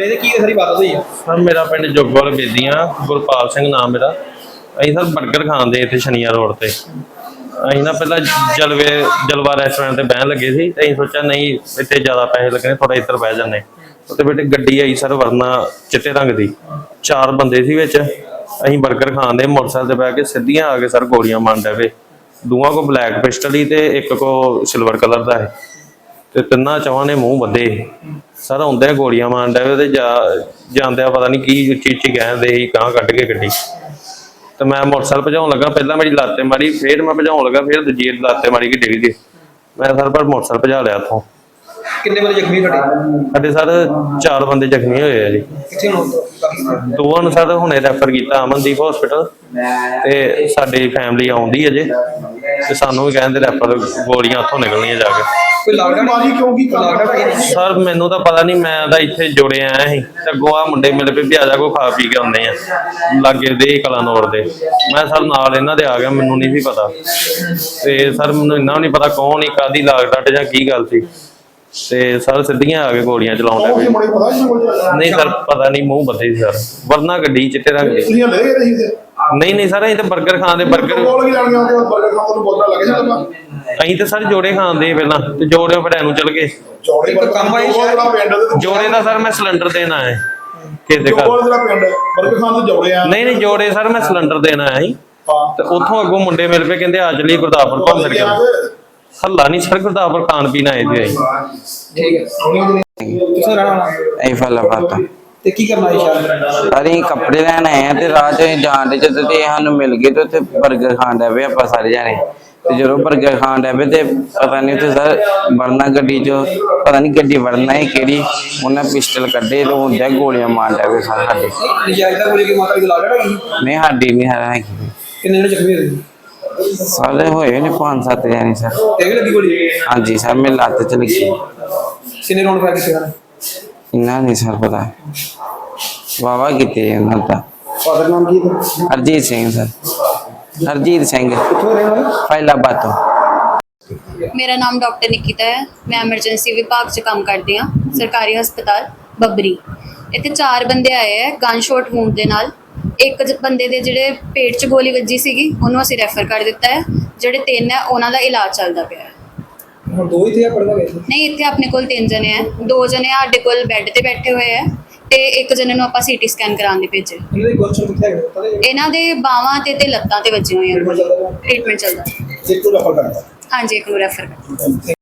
ਇਹਦੇ ਕੀ ਸਾਰੀ ਬਾਤ ਹੋਈ ਆ? ਸਰ, ਮੇਰਾ ਪਿੰਡ ਜੋਗਵਾਲ ਬੇਦੀਆਂ, ਗੁਰਪਾਲ ਸਿੰਘ ਨਾਮ ਮੇਰਾ। ਅਸੀਂ ਸਰ 버ਗਰ ਖਾਂਦੇ ਇੱਥੇ ਸ਼ਨੀਆ ਰੋਡ ਤੇ। ਅਸੀਂ ਨਾ ਪਹਿਲਾਂ ਜਲਵੇ, ਜਲਵਾ ਰੈਸਟੋਰੈਂਟ ਤੇ ਬਹਿਣ ਲੱਗੇ ਸੀ ਤੇ ਅਸੀਂ ਸੋਚਿਆ, ਨਹੀਂ, ਇੱਥੇ ਜ਼ਿਆਦਾ ਪੈਸੇ ਲੱਗਣੇ ਥੋੜਾ ਇੱਧਰ ਬਹਿ ਜਾਂਦੇ। ਉੱਤੇ ਬੇਟੇ ਗੱਡੀ ਆਈ ਸਰ ਵਰਨਾ ਚਿੱਟੇ ਰੰਗ ਦੀ। ਚਾਰ ਬੰਦੇ ਸੀ ਵਿੱਚ। ਅਸੀਂ 버ਗਰ ਖਾਂਦੇ ਮੋਟਰਸਾਈਕਲ ਤੇ ਬਹਿ ਕੇ ਸਿੱਧੀਆਂ ਆ ਕੇ ਸਰ ਗੋਲੀਆਂ ਮਾਰਨ ਡਏ ਦੋਵਾਂ ਕੋ ਬਲੈਕ ਪਿਸਟਲ ਹੀ ਤੇ ਇੱਕ ਕੋ ਸਿਲਵਰ ਕਲਰ ਦਾ ਹੈ ਤੇ ਤਿੰਨਾਂ ਚਵਾਂ ਨੇ ਮੂੰਹ ਬੱਧੇ ਸਰ ਹੁੰਦੇ ਗੋਲੀਆਂ ਮਾਰਨ ਡਏ ਤੇ ਜਾ ਜਾਂਦਿਆ ਪਤਾ ਨਹੀਂ ਕੀ ਉੱਚੀ ਉੱਚੀ ਕਹਿੰਦੇ ਸੀ ਕਾਂ ਕੱਢ ਕੇ ਗੱਡੀ। ਤੇ ਮੈਂ ਮੋਟਰਸਾਈਕਲ ਭਜਾਉਣ ਲੱਗਾ ਪਹਿਲਾਂ ਮੇਰੀ ਲਾਤੇ ਮਾਰੀ ਫੇਰ ਮੈਂ ਭਜਾਉਣ ਲੱਗਾ ਫੇਰ ਦੂਜੀ ਲਾਤੇ ਮਾਰੀ ਕਿ ਡਿੱਗ ਗਈ ਮੈਂ ਸਰ ਪਰ ਮੋਟਰਸਾਈਕਲ ਭਜਾ ਲਿਆ ਉੱਥੋਂ। ਕਿੰਨੇ ਬੰਦੇ ਜ਼ਖਮੀ ਤੁਹਾਡੇ? ਸਾਡੇ ਸਰ ਚਾਰ ਬੰਦੇ ਜ਼ਖਮੀ ਹੋਏ ਆ ਜੀ। ਕਿੱਥੇ ਹੁਣ ਦੋਵਾਂ ਨੂੰ ਸਰ ਹੁਣੇ ਰੈਫਰ ਕੀਤਾ ਅਮਨਦੀਪ ਹਸਪੀਟਲ ਤੇ ਸਾਡੀ ਫੈਮਿਲੀ ਆਉਂਦੀ ਅਜੇ ਤੇ ਸਾਨੂੰ ਵੀ ਕਹਿੰਦੇ ਰੈਫਰ ਗੋਲੀਆਂ ਉੱਥੋਂ ਨਿਕਲਣੀਆਂ ਜਾ ਕੇ। ਕੋਈ ਲੱਗਦਾ ਮਾਰੀ ਕਿਉਂ ਕੀ ਲੱਗਦਾ ਕਿ ਸਰ ਮੈਨੂੰ ਤਾਂ ਪਤਾ ਨਹੀਂ ਮੈਂ ਤਾਂ ਇੱਥੇ ਜੁੜੇ ਆਇਆ ਸੀ ਤੇ ਗੋਆ ਮੁੰਡੇ ਮਿਲ ਪਏ ਵੀ ਆ ਜਾ ਕੋ ਖਾ ਪੀ ਕੇ ਆਉਂਦੇ ਆ। ਲਾਗੇ ਦੇ ਕਲਾਨੌਰ ਦੇ। ਮੈਂ ਸਰ ਨਾਲ ਇਹਨਾਂ ਦੇ ਆ ਗਿਆ ਮੈਨੂੰ ਨਹੀਂ ਸੀ ਪਤਾ। ਤੇ ਸਰ ਮੈਨੂੰ ਇੰਨਾ ਨਹੀਂ ਪਤਾ ਕੌਣ ਹੀ ਕਾਦੀ ਲਾਗ ਡੱਟ ਜਾਂ ਕੀ ਗੱਲ ਸੀ। ਤੇ ਸਰ ਸਿੱਧੀਆਂ ਆ ਕੇ ਗੋਲੀਆਂ ਚਲਾਉਣ ਲੱਗ ਪਏ ਨਹੀਂ ਸਰ ਪਤਾ ਨਹੀਂ ਮੂੰਹ ਬੱਦੇ ਸੀ ਸਰ। ਵਰਨਾ ਗੱਡੀ ਚਿੱਟੇ ਰੰਗ ਦੀ। ਤੁਸੀਂ ਲੈ ਗਏ ਰਹੀ ਤੇ ਨਹੀਂ ਨਹੀਂ ਸਰ ਅਸੀਂ ਤਾਂ 버ਗਰ ਖਾਂਦੇ 버ਗਰ ਕੋਲ ਕੀ ਲੈਣ ਗਿਆ ਬਾਅਦ ਬਰਗਰ ਖਾਣ ਤੋਂ ਬੋਤਲ ਲੱਗੇ ਲੱਗਾ ਅਸੀਂ ਤਾਂ ਸਰ ਜੋੜੇ ਖਾਂਦੇ ਪਹਿਲਾਂ ਤੇ ਜੋੜਿਆਂ ਫਿਰ ਨੂੰ ਚਲ ਗਏ। ਚੌੜੇ ਇੱਕ ਕੰਮ ਆਈ ਸ਼ਾਇਦ। ਦਾ ਪਿੰਡ ਤੇ ਜੋੜੇ ਦਾ ਸਰ ਮੈਂ ਸਿਲੰਡਰ ਦੇਣ ਆਇਆ ਸੀ ਕਿਸੇ ਦੇ ਘਰ। ਕੋਲ ਜਿਹੜਾ ਪਿੰਡ ਬਰਗਰ ਖਾਣ ਤੋਂ ਜੌੜੇ ਆ। ਨਹੀਂ ਨਹੀਂ ਜੋੜੇ ਸਰ ਮੈਂ ਸਿਲੰਡਰ ਦੇਣ ਆਇਆ ਸੀ ਹਾਂ। ਤੇ ਉੱਥੋਂ ਅੱਗੋਂ ਮੁੰਡੇ ਮਿਲ ਪਏ ਕਹਿੰਦੇ ਆ ਚਲੀ ਗੁਰਦਾਸਪੁਰ ਘੁੰਮ ਫਿਰ ਆਉਣਾ। ਹੱਲਾ ਨਹੀਂ ਸਰ ਗੁਰਦਾਸਪੁਰ ਖਾਣ ਪੀਣ ਆਏ ਸੀ। ਅਸੀਂ ਠੀਕ ਹੈ। ਕਿੱਥੋਂ ਰਹਿਣਾ ਵਾਲਾ? ਅਸੀਂ ਫਲਾਫਾਤ ਤੇ ਕੀ ਕਰਨਾ ਸ਼ਾਇਦ ਅਸੀਂ ਕੱਪੜੇ ਲੈਣ ਆਏ ਆ ਤੇ ਰਾਹ ਚ ਅਸੀਂ ਜਾਣ ਦੇ ਜਦੋਂ ਤੇ ਸਾਨੂੰ ਮਿਲ ਗਏ ਤੇ ਉੱਥੇ 버ਗਰ ਖਾਣ ਡੈ ਪਏ ਆਪਾਂ ਸਾਰੇ ਜਾਣੇ। ਤੇ ਜਦੋਂ 버ਗਰ ਖਾਣ ਡੈ ਪਏ ਤੇ ਪਤਾ ਨਹੀਂ ਉੱਥੇ ਸਰ ਵਰਨਾ ਗੱਡੀ ਚ ਪਤਾ ਨਹੀਂ ਗੱਡੀ ਵਰਨਾ ਹੈ ਕਿਹੜੀ ਉਹਨਾਂ ਪਿਸਟਲ ਕੱਢੇ ਤੇ ਹੁੰਦਿਆ ਗੋਲੀਆਂ ਮਾਰ ਡੈ ਪਏ ਸਾਰੇ ਸਾਡੇ। ਨਜਾਇਜ਼ ਦਾ ਗੋਲੀ ਕੇ ਮਾਤਾ ਦੀ ਨਹੀਂ ਸਾਡੀ ਨਹੀਂ ਹੈ ਕਿੰਨੇ ਜ਼ਖਮੀ ਹੋਏ? ਸਾਰੇ ਹੋਏ ਨੇ ਪੰਜ ਸੱਤ ਜਾਣੇ ਸਰ। ਤੇ ਵੀ ਲੱਗੀ ਗੋਲੀ? ਹਾਂਜੀ ਸਰ ਮੇਰੇ ਲੱਤ ਚ ਲੱਗੀ। ਕਿੰਨੇ ਰੌਂਡ ਫਾਇਰ ਕੀਤੇ ਇੰਨਾ ਨਹੀਂ ਸਰ ਪਤਾ। ਵਾਵਾ ਕੀਤੇ ਉਹਨਾਂ ਦਾ। ਫਾਦਰ ਨਾਮ ਕੀ ਹੈ? ਹਰਜੀਤ ਸਿੰਘ ਸਰ। ਹਰਜੀਤ ਸਿੰਘ। ਕਿੱਥੋਂ ਰਹਿਣ ਵਾਲੇ? ਫੈਲਾਬਾਦ ਤੋਂ। ਮੇਰਾ ਨਾਮ ਡਾਕਟਰ ਨਿਕਿਤਾ ਹੈ। ਮੈਂ ਐਮਰਜੈਂਸੀ ਵਿਭਾਗ 'ਚ ਕੰਮ ਕਰਦੀ ਹਾਂ। ਸਰਕਾਰੀ ਹਸਪਤਾਲ ਬੱਬਰੀ। ਇੱਥੇ ਚਾਰ ਬੰਦੇ ਆਏ ਹੈ ਗਨ ਸ਼ਾਟ ਵੂੰਡ ਦੇ ਨਾਲ। ਇੱਕ ਜ- ਬੰਦੇ ਦੇ ਜਿਹੜੇ ਪੇਟ 'ਚ ਗੋਲੀ ਵੱਜੀ ਸੀਗੀ ਉਹਨੂੰ ਅਸੀਂ ਰੈਫਰ ਕਰ ਦਿੱਤਾ ਹੈ। ਜਿਹੜੇ ਤਿੰਨ ਹੈ ਉਹਨਾਂ ਦਾ ਇਲਾਜ ਚੱਲਦਾ ਪਿਆ ਹੈ। ਹੁਣ ਦੋ ਹੀ ਥੇ ਪੜਦਾ ਗਏ ਸੀ। ਨਹੀਂ ਇੱਥੇ ਆਪਣੇ ਕੋਲ ਤਿੰਨ ਜਣੇ ਹੈ ਦੋ ਜਣੇ ਸਾਡੇ ਕੋਲ ਬੈੱਡ ਤੇ ਬੈਠੇ ਹੋਏ ਹੈ ਤੇ ਇੱਕ ਜਣੇ ਨੂੰ ਆਪਾਂ ਸੀਟੀ ਸਕੈਨ ਕਰਾਉਣ ਲਈ ਭੇਜੇ। ਇਹਨਾਂ ਦੇ ਕੁਐਸਚਨ ਕਿੱਥੇ ਹੈਗੇ? ਪਤਾ ਨਹੀਂ। ਇਹਨਾਂ ਦੇ ਬਾਹਾਂ ਤੇ ਤੇ ਲੱਤਾਂ ਤੇ ਵੱਜੀਆਂ ਹੋਈਆਂ। ਟ੍ਰੀਟਮੈਂਟ ਚੱਲਦਾ। ਟ੍ਰੀਟਮੈਂਟ ਕਰਦਾ ਹਾਂਜੀ ਇੱਕ ਨੂੰ ਰੈਫਰ ਕਰ